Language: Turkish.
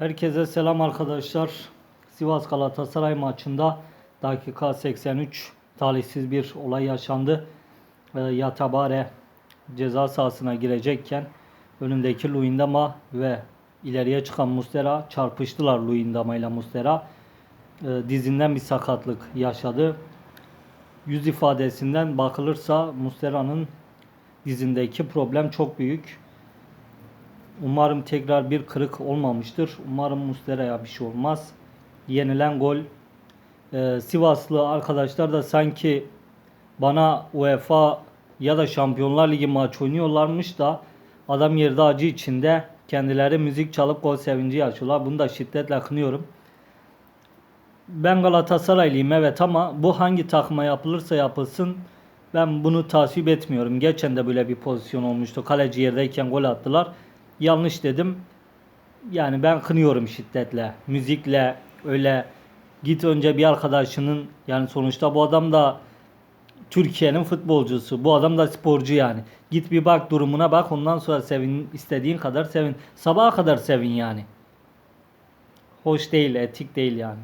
Herkese selam arkadaşlar. Sivas Galatasaray maçında dakika 83 talihsiz bir olay yaşandı. Ee, Yatabare ceza sahasına girecekken önündeki Luindama ve ileriye çıkan Mustera çarpıştılar Luindama ile Mustera. Ee, dizinden bir sakatlık yaşadı. Yüz ifadesinden bakılırsa Mustera'nın dizindeki problem çok büyük. Umarım tekrar bir kırık olmamıştır. Umarım Mustera'ya bir şey olmaz. Yenilen gol. Ee, Sivaslı arkadaşlar da sanki bana UEFA ya da Şampiyonlar Ligi maç oynuyorlarmış da adam yerde acı içinde kendileri müzik çalıp gol sevinci yaşıyorlar. Bunu da şiddetle kınıyorum. Ben Galatasaraylıyım evet ama bu hangi takıma yapılırsa yapılsın ben bunu tasvip etmiyorum. Geçen de böyle bir pozisyon olmuştu. Kaleci yerdeyken gol attılar. Yanlış dedim. Yani ben kınıyorum şiddetle. Müzikle öyle git önce bir arkadaşının yani sonuçta bu adam da Türkiye'nin futbolcusu. Bu adam da sporcu yani. Git bir bak durumuna bak ondan sonra sevin istediğin kadar sevin. Sabaha kadar sevin yani. Hoş değil, etik değil yani.